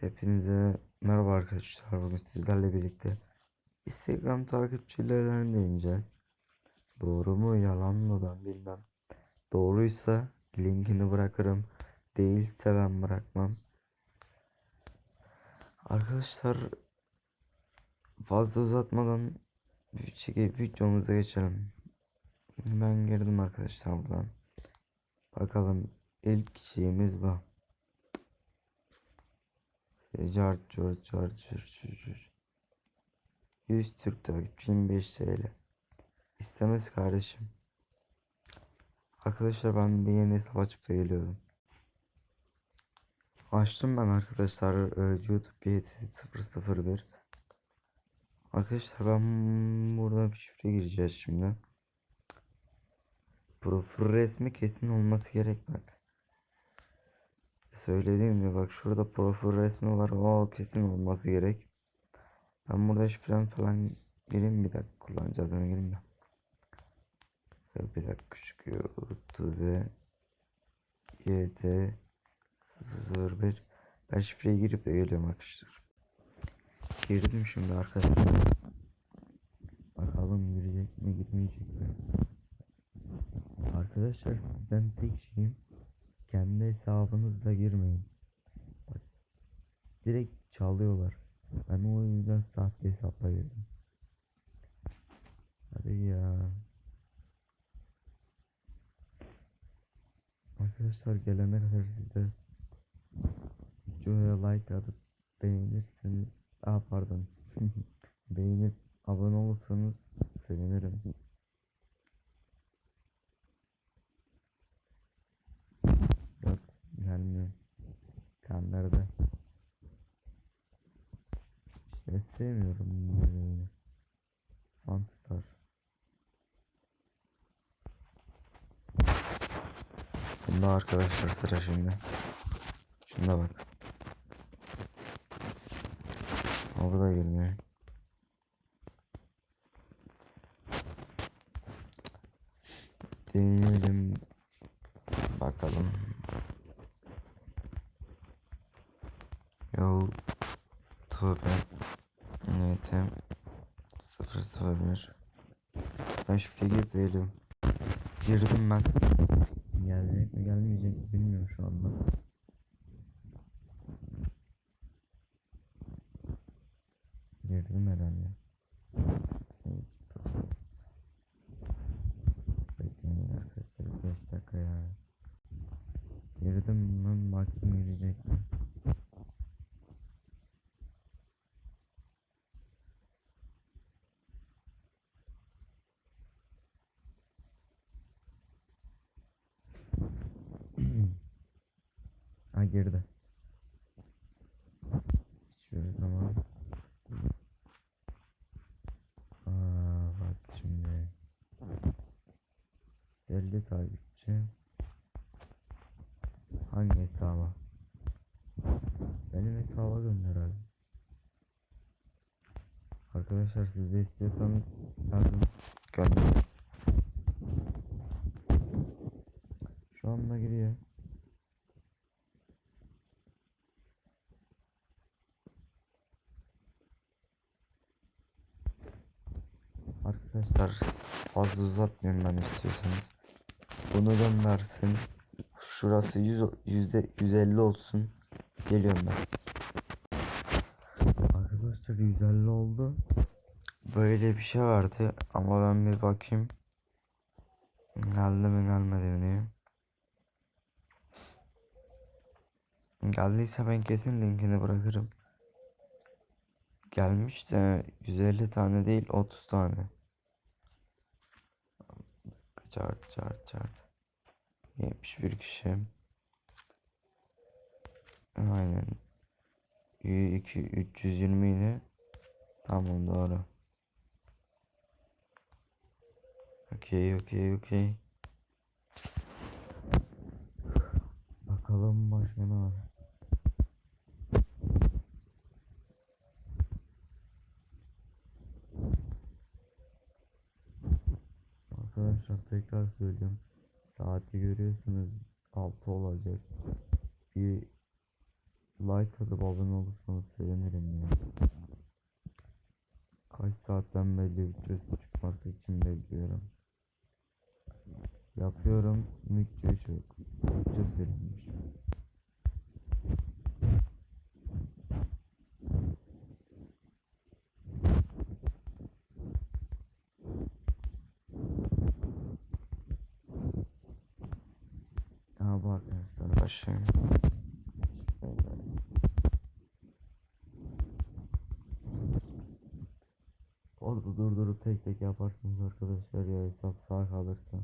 Hepinize merhaba arkadaşlar. Bugün sizlerle birlikte Instagram takipçilerine değineceğiz. Doğru mu yalan mı ben bilmem. Doğruysa linkini bırakırım. Değilse ben bırakmam. Arkadaşlar fazla uzatmadan şekilde videomuza geçelim. Ben girdim arkadaşlar buradan. Bakalım ilk şeyimiz bu. Cart cart cart cart cart. 100 Türk takipçim 5 TL. İstemez kardeşim. Arkadaşlar ben bir yeni hesap açıp da geliyorum. Açtım ben arkadaşlar e, YouTube 7001. Arkadaşlar ben burada bir şifre gireceğiz şimdi. Profil resmi kesin olması gerek bak. Söylediğim gibi bak şurada profil resmi var o kesin olması gerek. Ben burada şifrem falan gireyim bir dakika kullanıcı adına gireyim de. Bir dakika çıkıyor. YouTube YT 01 Ben şifreyi girip de geliyorum arkadaşlar. Girdim şimdi arkadaşlar. Bakalım girecek mi girmeyecek mi? Arkadaşlar sizden tek şeyim hesabınızla girmeyin. Bak, direkt çalıyorlar. Ben o yüzden sahte hesapla girdim. Hadi ya. Arkadaşlar gelene kadar siz de videoya like atıp beğenirseniz Aa pardon beğenip abone olursanız sevinirim. Yok gelmiyor. Kanlarda. İşte sevmiyorum oyunu. Fanstar. Bunda arkadaşlar sıra şimdi. Şunda bak. Bu da girmiyor. Deneyelim. Bakalım. Ben şifre girip değilim Girdim ben. Gelecek mi gelmeyecek mi bilmiyorum şu anda. Girdim herhalde. Bekleyin arkadaşlar 5 dakika ya. Girdim lan baktım girecek mi Ha girdi. Şöyle zaman. Aa bak şimdi. 50 takipçi. Hangi hesaba? Benim hesaba gönder abi. Arkadaşlar siz de istiyorsanız yazın. Gönder. Şu anda giriyor. Arkadaşlar fazla uzatmıyorum ben istiyorsanız. Bunu göndersin. Şurası 100 yüzde 150 olsun. Geliyorum ben. Arkadaşlar 150 oldu. Böyle bir şey vardı ama ben bir bakayım. Geldi mi gelmedi mi. Geldiyse ben kesin linkini bırakırım. Gelmiş de 150 tane değil 30 tane. Çart çart çart. 71 kişi. Aynen. 2 320 ile Tamam doğru. Okey okey okey. Bakalım başka ne var. Arkadaşlar tekrar söylüyorum. Saati görüyorsunuz 6 olacak. Bir like atıp abone olursanız sevinirim ya. Kaç saatten belli videosu çıkması için bekliyorum. Yapıyorum çok. Video silinmiş. Ha bu Şöyle. Orada durdurup tek tek yaparsınız arkadaşlar ya hesap sağ kalırsa.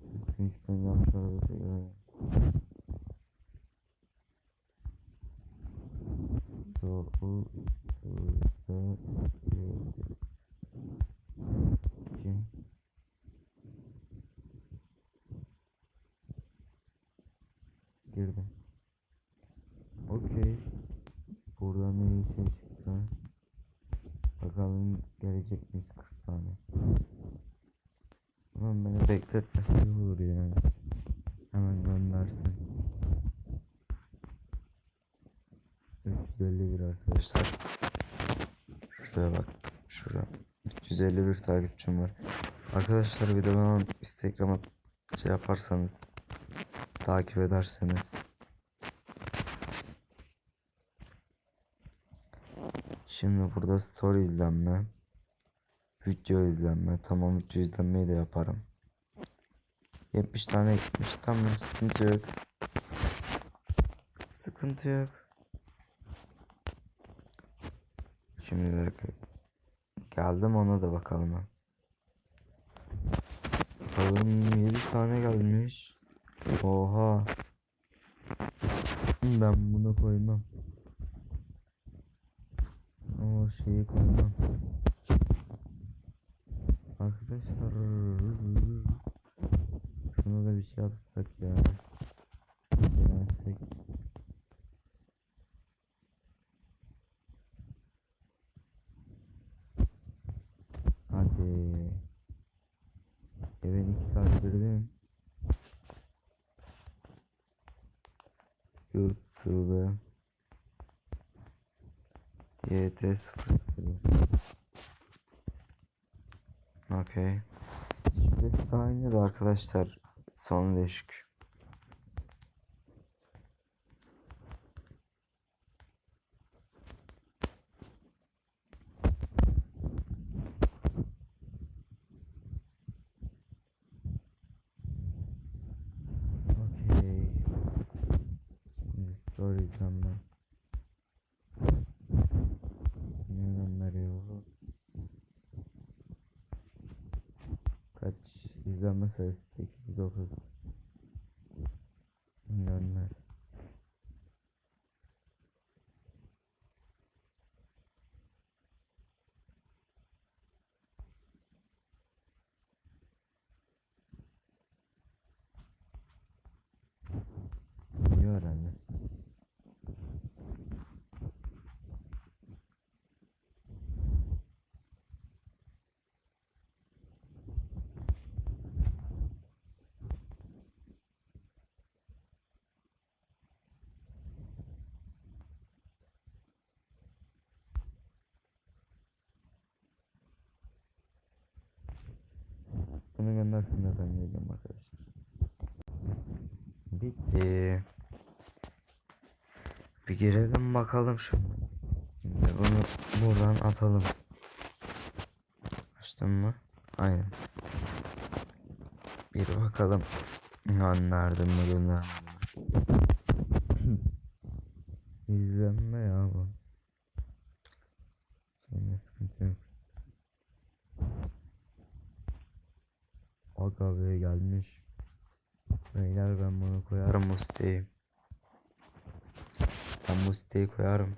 Bütün işten yanlış arada tekrar. So, arkadaşlar. Şuraya bak. Şurada. 351 takipçim var. Arkadaşlar bir de bana Instagram'a şey yaparsanız takip ederseniz Şimdi burada story izlenme video izlenme tamam video izlenmeyi de yaparım 70 tane gitmiş tamam sıkıntı yok sıkıntı yok Şimdi dakika. geldim ona da bakalım ha. Bakalım 7 tane gelmiş Oha ben bunu koymam o şeyi koymam. Arkadaşlar şuna da bir şey yapsak ya. Denersek. Hadi. Evet iki saat girdim. YouTube. YT 0 Okey. De aynı da arkadaşlar. Son değişik. Okey. Şimdi story izlenme. Ne gönderiyor bu? Kaç izlenme sayısı 8 9 Gönder İyi herhalde Bunu göndersin de ben geleceğim arkadaşlar. Bitti. Bir girelim bakalım şimdi. Şimdi bunu buradan atalım. Açtın mı? Aynen. Bir bakalım. Gönderdim mi gönderdim mi? İzlenme ya bu. Sonra sıkıntı yok. Aga be gelmiş. Beyler ben bunu koyarım Musti'yi. Ben Musti'yi koyarım.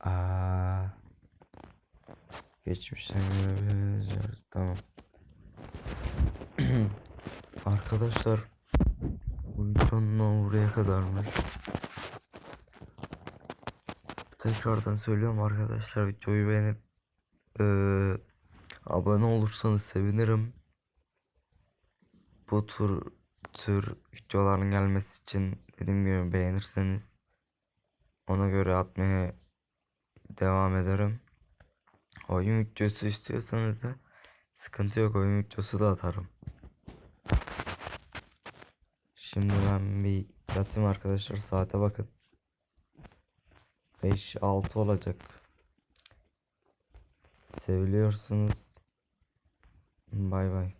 Aa. Geçmişten. Tamam. Arkadaşlar bu videonun buraya kadarmış. Tekrardan söylüyorum arkadaşlar videoyu beğenip eee abone olursanız sevinirim. Bu tür tür videoların gelmesi için dediğim gibi beğenirseniz ona göre atmaya devam ederim. Oyun videosu istiyorsanız da sıkıntı yok oyun videosu da atarım. Şimdi ben bir yatayım arkadaşlar saate bakın. 5-6 olacak. Seviliyorsunuz. Bay bay.